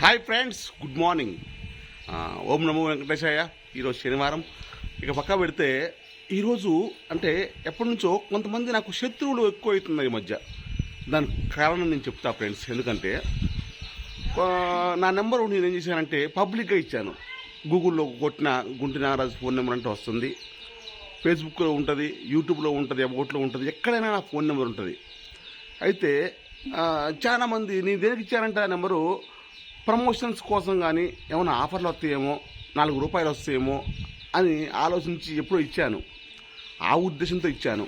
Hi friends good morning ఓం నమో వెంకటేశాయ. ఈరోజు శనివారం. ఇక పక్క పెడితే ఈరోజు అంటే ఎప్పటి నుంచో కొంతమంది నాకు శత్రువులు ఎక్కువ అవుతున్నారు ఈ మధ్య. దానికి కారణం నేను చెప్తా ఫ్రెండ్స్ ఎందుకంటే నా నెంబరు నేను ఏం చేశానంటే పబ్లిక్గా ఇచ్చాను. గూగుల్లో కొట్టిన గుంటి నాగరాజు ఫోన్ నెంబర్ అంటే వస్తుంది. ఫేస్బుక్లో ఉంటుంది యూట్యూబ్లో ఉంటుంది అబౌట్లో ఉంటుంది. ఎక్కడైనా నా ఫోన్ నెంబర్ ఉంటుంది. అయితే చాలామంది చాలా మంది దేనికి ఇచ్చానంటే ఆ నెంబరు ప్రమోషన్స్ కోసం కానీ ఏమైనా ఆఫర్లు వస్తాయేమో నాలుగు రూపాయలు వస్తాయేమో అని ఆలోచించి ఎప్పుడో ఇచ్చాను. ఆ ఉద్దేశంతో ఇచ్చాను.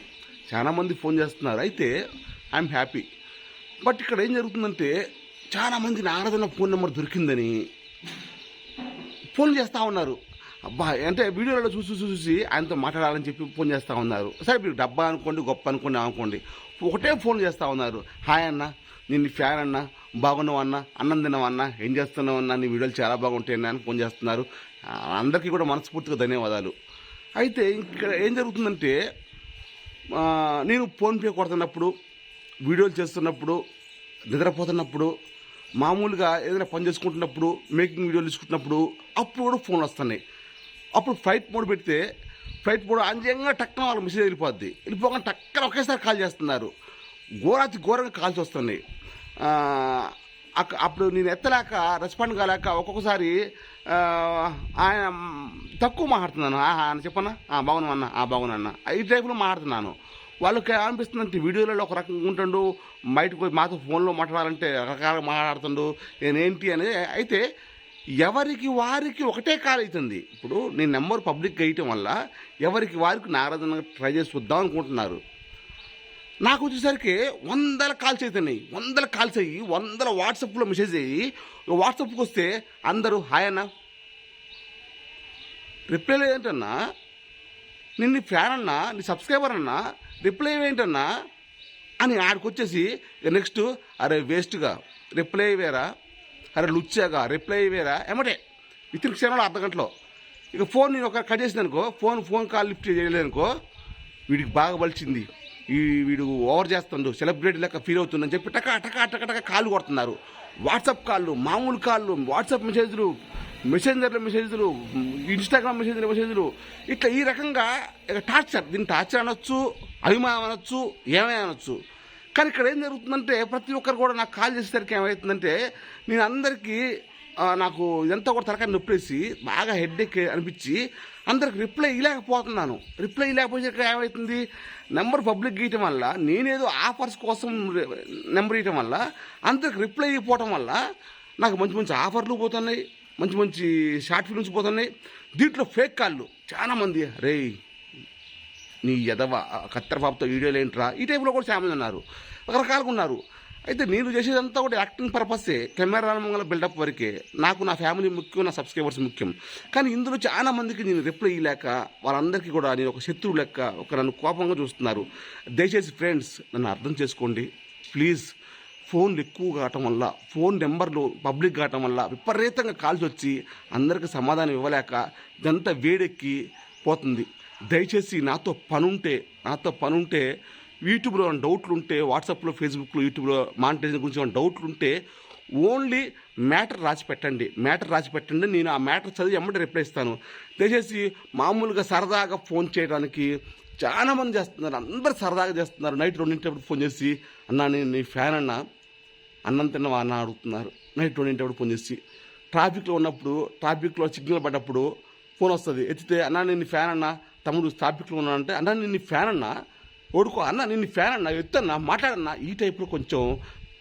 చాలామంది ఫోన్ చేస్తున్నారు. అయితే ఐఎమ్ హ్యాపీ. బట్ ఇక్కడ ఏం జరుగుతుందంటే చాలామంది మంది ఫోన్ నెంబర్ దొరికిందని ఫోన్ చేస్తూ ఉన్నారు. అబ్బా అంటే వీడియోలలో చూసి చూసి చూసి ఆయనతో మాట్లాడాలని చెప్పి ఫోన్ చేస్తూ ఉన్నారు. సరే మీరు డబ్బా అనుకోండి గొప్ప అనుకోండి అనుకోండి ఒకటే ఫోన్ చేస్తూ ఉన్నారు. హాయ్ అన్న. నేను ఫ్యాన్ అన్న బాగున్నావు అన్న అన్నం తిన్నావు అన్న ఏం చేస్తున్నావు అన్న నీ వీడియోలు చాలా బాగుంటాయి అని ఫోన్ చేస్తున్నారు. అందరికీ కూడా మనస్ఫూర్తిగా ధన్యవాదాలు. అయితే ఇక్కడ ఏం జరుగుతుందంటే నేను ఫోన్పే కొడుతున్నప్పుడు వీడియోలు చేస్తున్నప్పుడు నిద్రపోతున్నప్పుడు మామూలుగా ఏదైనా పని చేసుకుంటున్నప్పుడు మేకింగ్ వీడియోలు తీసుకుంటున్నప్పుడు అప్పుడు కూడా ఫోన్లు వస్తున్నాయి. అప్పుడు ఫ్లైట్ మోడ్ పెడితే ఫ్లైట్ మోడ్ అంజంగా టక్కన వాళ్ళకి మెసేజ్ వెళ్ళిపోద్ది. వెళ్ళిపోగానే టక్కన ఒకేసారి కాల్ చేస్తున్నారు. ఘోరాతి ఘోరంగా కాల్స్ వస్తున్నాయి. అప్పుడు నేను ఎత్తలేక రెస్పాండ్ కాలేక ఒక్కొక్కసారి ఆయన తక్కువ మాట్లాడుతున్నాను. ఆహా చెప్పన్నా? ఆ, బాగున్నా అన్న. ఆ బాగున్నా అన్న. ఈ టైప్లో మాట్లాడుతున్నాను. వాళ్ళకి అనిపిస్తుందంటే వీడియోలలో ఒక రకంగా ఉంటుండు. బయటకు పోయి మాతో ఫోన్లో మాట్లాడాలంటే రకరకాలుగా మాట్లాడుతుండు. నేనేంటి అనేది అయితే ఎవరికి వారికి ఒకటే కాల్ అవుతుంది. ఇప్పుడు నేను నెంబర్ పబ్లిక్ వేయటం వల్ల ఎవరికి వారికి నారాధన ట్రై చేసి చూద్దాం అనుకుంటున్నారు. నాకు వచ్చేసరికి వందల కాల్స్ అవుతున్నాయి వందల కాల్స్ అయ్యి వందల వాట్సాప్లో మెసేజ్ అయ్యి వాట్సాప్కి వస్తే అందరూ హాయ్ అన్న. రిప్లై ఏంటన్నా నిన్ను నీ ఫ్యాన్ అన్నా నీ సబ్స్క్రైబర్ అన్నా రిప్లై ఏంటన్నా అని ఆడికి వచ్చేసి నెక్స్ట్ అరే వేస్ట్గా. రిప్లై వేరా? అరే లుచ్చాగా. రిప్లై వేరా? ఏమంటే విత్ ఇన్ క్షణంలో అర్ధ గంటలో. ఇక ఫోన్ నేను ఒక కట్ చేసిన అనుకో ఫోన్ ఫోన్ కాల్ లిఫ్ట్ చేయలేదనుకో వీడికి బాగా బలిచింది. ఈ వీడు ఓవర్ చేస్తుండు సెలబ్రిటీ లెక్క ఫీల్ అవుతుందని చెప్పి టక టక టక టక కాళ్ళు కొడుతున్నారు. వాట్సాప్ కాళ్ళు మామూలు కాళ్ళు వాట్సాప్ మెసేజ్లు మెసెంజర్ల మెసేజ్లు ఇన్స్టాగ్రామ్ మెసేజ్ల మెసేజ్లు ఇట్లా ఈ రకంగా ఇక టార్చర్. దీన్ని టార్చర్ అనొచ్చు అభిమానం అనొచ్చు ఏమైనా అనొచ్చు. కానీ ఇక్కడ ఏం జరుగుతుందంటే ప్రతి ఒక్కరు కూడా నాకు కాల్ చేసేసరికి ఏమవుతుందంటే నేను అందరికీ నాకు ఇదంతా కూడా తలకాయ నొప్పేసి బాగా హెడ్ఏక్ అనిపించి అందరికి రిప్లై ఇవ్వలేకపోతున్నాను రిప్లై ఇవ్వలేకపోయేసరికి ఏమవుతుంది నెంబర్ పబ్లిక్ గీయటం వల్ల నేనేదో ఆఫర్స్ కోసం నెంబర్ ఇవ్వటం వల్ల అందరికి రిప్లై ఇవ్వకపోవటం వల్ల నాకు మంచి మంచి ఆఫర్లు పోతున్నాయి మంచి మంచి షార్ట్ ఫిల్మ్స్ పోతున్నాయి. దీంట్లో ఫేక్ కాళ్ళు. చాలామంది రే నీ ఎదవ కత్తెరపాపుతో వీడియోలు ఏంట్రా? ఈ టైప్లో కూడా చాలా మంది ఉన్నారు. రకరకాలుగా ఉన్నారు. అయితే నేను చేసేదంతా కూడా యాక్టింగ్ పర్పసే కెమెరా మంగళ బిల్డప్ వరకే. నాకు నా ఫ్యామిలీ ముఖ్యం నా సబ్స్క్రైబర్స్ ముఖ్యం. కానీ ఇందులో చాలా మందికి నేను రిప్లై ఇయ్యలేక వాళ్ళందరికీ కూడా నేను ఒక శత్రువు లెక్క ఒక నన్ను కోపంగా చూస్తున్నారు. దయచేసి ఫ్రెండ్స్ నన్ను అర్థం చేసుకోండి. ప్లీజ్ ఫోన్లు ఎక్కువ కావటం వల్ల ఫోన్ నెంబర్లు పబ్లిక్ కావటం వల్ల విపరీతంగా కాల్స్ వచ్చి అందరికి సమాధానం ఇవ్వలేక ఇదంతా వేడెక్కి పోతుంది. దయచేసి నాతో పనుంటే నాతో పనుంటే యూట్యూబ్లో ఏమైనా డౌట్లు ఉంటే వాట్సాప్లో ఫేస్బుక్లో యూట్యూబ్లో మానిటైజేషన్ గురించి ఏమైనా డౌట్లు ఉంటే ఓన్లీ మ్యాటర్ రాసి పెట్టండి. మ్యాటర్ రాసి పెట్టండి. నేను ఆ మ్యాటర్ చదివి ఎమ్మటి రిప్లై ఇస్తాను. దయచేసి మామూలుగా సరదాగా ఫోన్ చేయడానికి చాలా మంది చేస్తున్నారు. అందరు సరదాగా చేస్తున్నారు. నైట్ రెండింటప్పుడు ఫోన్ చేసి అన్నా నేను నీ ఫ్యాన్ అన్నా. అన్నం తిన్నవా అన్న? అడుగుతున్నారు. నైట్ రెండింటప్పుడు ఫోన్ చేసి. ట్రాఫిక్లో ఉన్నప్పుడు ట్రాఫిక్లో సిగ్నల్ పడ్డప్పుడు ఫోన్ వస్తుంది. ఎత్తితే అన్న నేను ఫ్యాన్ అన్నా. తమ్ముడు ట్రాఫిక్లో ఉన్నానంటే అన్న నేను ఫ్యాన్ అన్నా. ఓడుకో అన్న నిన్ను ఫ్యాన్ అన్నా ఎత్తన్నా మాట్లాడన్నా ఈ టైప్లో కొంచెం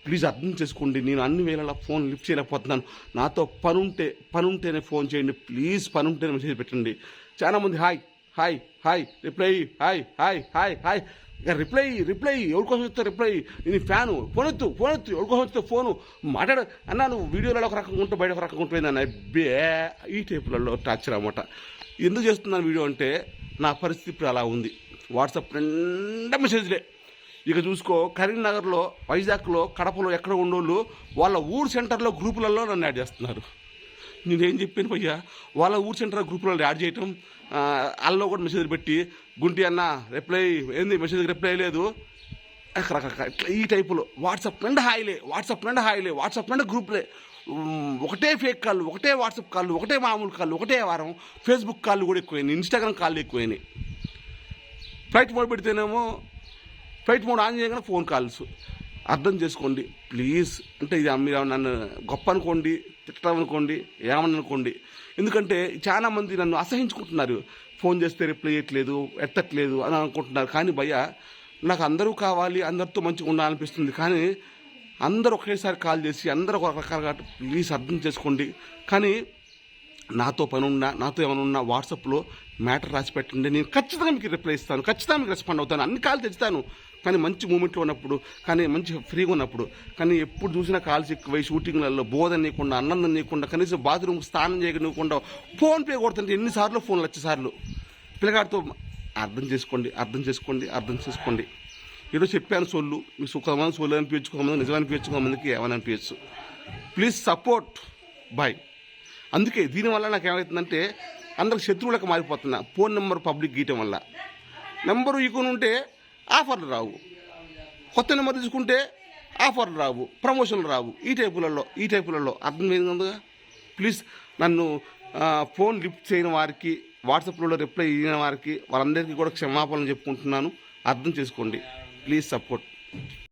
ప్లీజ్ అర్థం చేసుకోండి. నేను అన్ని వేళలా ఫోన్ లిఫ్ట్ చేయలేకపోతున్నాను. నాతో పని ఉంటే పని ఉంటేనే ఫోన్ చేయండి. ప్లీజ్ పని ఉంటేనే మెసేజ్ పెట్టండి. చాలామంది hi hi hi reply hi hi hi hi. ఇక రిప్లై రిప్లై ఎవరికోసం వస్తే రిప్లై. నేను ఫ్యాను ఫోన్ ఎత్తు ఫోన్ ఎత్తు ఎవరికోసం వస్తే ఫోను. మాట్లాడ అన్నా నువ్వు వీడియోలలో ఒక రకంగా ఉంటే బయట ఒక రకంగా ఉంటుంది అన్న బే ఈ టైపులలో టార్చర్ అన్నమాట. ఎందుకు చేస్తున్నాను వీడియో అంటే నా పరిస్థితి ఇప్పుడు అలా ఉంది. వాట్సాప్ నిండా మెసేజ్లే. ఇక చూసుకో కరీంనగర్లో వైజాగ్లో కడపలో ఎక్కడ ఉండోళ్ళు వాళ్ళ ఊరు సెంటర్లో గ్రూపులలో నన్ను యాడ్ చేస్తున్నారు. నేనేం చెప్పాను భయ్యా? వాళ్ళ ఊరు సెంటర్ గ్రూపులలో యాడ్ చేయటం వాళ్ళలో కూడా మెసేజ్ పెట్టి గుంటి అన్న రిప్లై ఏంది మెసేజ్ రిప్లై లేదు? రకరకాల ఇట్లా ఈ టైపులో. వాట్సాప్ నిండా హాయిలే వాట్సాప్ నిండా హాయిలే వాట్సాప్ నిండా గ్రూప్లే. ఒకటే ఫేక్ కాళ్ళు ఒకటే వాట్సాప్ కాళ్ళు ఒకటే మామూలు కాళ్ళు ఒకటే వారం ఫేస్బుక్ కాళ్ళు కూడా ఎక్కువైనాయి ఇన్స్టాగ్రామ్ కాళ్ళు ఎక్కువైనాయి. ఫ్లైట్ మోడ్ పెడితేనేమో ఫ్లైట్ మోడ్ ఆన్ చేయగానే ఫోన్ కాల్స్. అర్థం చేసుకోండి ప్లీజ్. అంటే ఇది మీరు నన్ను గొప్ప అనుకోండి తిట్టడం అనుకోండి ఏమని అనుకోండి ఎందుకంటే చాలా మంది నన్ను అసహించుకుంటున్నారు. ఫోన్ చేస్తే రిప్లై చేయట్లేదు ఎత్తట్లేదు అని అనుకుంటున్నారు. కానీ భయ్య నాకు అందరూ కావాలి అందరితో మంచిగా ఉండాలనిపిస్తుంది. కానీ అందరూ ఒకేసారి కాల్ చేసి అందరూ ఒక రకాలుగా ప్లీజ్ అర్థం చేసుకోండి. కానీ నాతో పని ఉన్నా నాతో ఏమైనా ఉన్నా వాట్సాప్లో మ్యాటర్ రాసి పెట్టండి నేను ఖచ్చితంగా మీకు రిప్లై ఇస్తాను ఖచ్చితంగా మీకు రెస్పాండ్ అవుతాను. అన్ని కాల్ తెచ్చుతాను. కానీ మంచి మూమెంట్లో ఉన్నప్పుడు కానీ మంచి ఫ్రీగా ఉన్నప్పుడు కానీ ఎప్పుడు చూసినా కాల్స్ ఎక్కువై షూటింగ్లలో బోధ నీయకుండా ఆనందం నీయకుండా కనీసం బాత్రూమ్ స్నానం చేయకుండా ఫోన్ పే కొడుతుంటే ఎన్నిసార్లు ఫోన్లు వచ్చేసార్లు పిల్లగాడితో అర్థం చేసుకోండి అర్థం చేసుకోండి అర్థం చేసుకోండి. ఏదో చెప్పాను సొల్లు మీ సుఖమైన సొల్లు అనిపించు కొంతమంది నిజం అనిపించు కొంతమందికి ఏమని అనిపించచ్చు. ప్లీజ్ సపోర్ట్ బాయ్ అందుకే దీనివల్ల నాకు ఏమవుతుందంటే అందరికి శత్రువులకు మారిపోతున్నా. ఫోన్ నెంబర్ పబ్లిక్ గీయటం వల్ల. నెంబరు ఈకొని ఉంటే ఆఫర్లు రావు. కొత్త నెంబర్ తీసుకుంటే ఆఫర్లు రావు. ప్రమోషన్లు రావు. ఈ టైపులలో ఈ టైపులలో. అర్థమైందిగా ప్లీజ్ నన్ను ఫోన్ లిఫ్ట్ చేయని వారికి వాట్సాప్లో రిప్లై ఇచ్చిన వారికి వాళ్ళందరికీ కూడా క్షమాపణలు చెప్పుకుంటున్నాను. అర్థం చేసుకోండి. Please support.